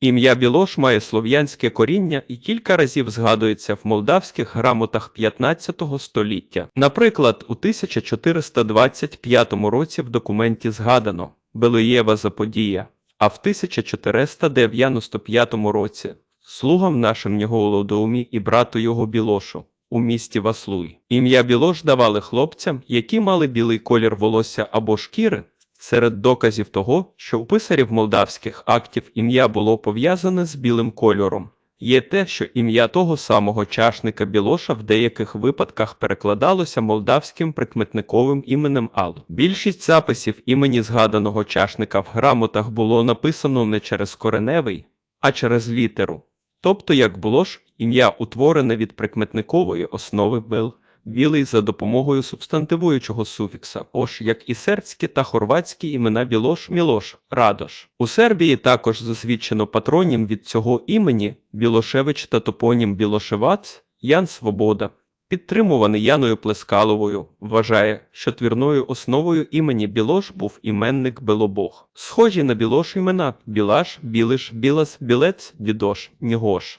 Ім'я Білош має слов'янське коріння і кілька разів згадується в молдавських грамотах 15 століття. Наприклад, у 1425 році в документі згадано Белоєва Заподія, а в 1495 році слугам нашим його Нєголодоумі і брату його Білошу у місті Васлуй. Ім'я Білош давали хлопцям, які мали білий колір волосся або шкіри. Серед доказів того, що у писарів молдавських актів ім'я було пов'язане з білим кольором, є те, що ім'я того самого чашника Білоша в деяких випадках перекладалося молдавським прикметниковим іменем Ал. Більшість записів імені згаданого чашника в грамотах було написано не через кореневий, а через літеру. Тобто, як було ж, ім'я утворене від прикметникової основи бел, білий за допомогою субстантивуючого суфікса ош, як і сербські та хорватські імена Білош, Мілош, Радош. У Сербії також засвідчено патронім від цього імені Білошевич та топонім Білошевац Ян Свобода. Підтримуваний Яною Плескаловою, вважає, що твірною основою імені Білош був іменник Белобог. Схожі на Білош імена Білаш, Білиш, Білас, Білець, Дідош, Нігош.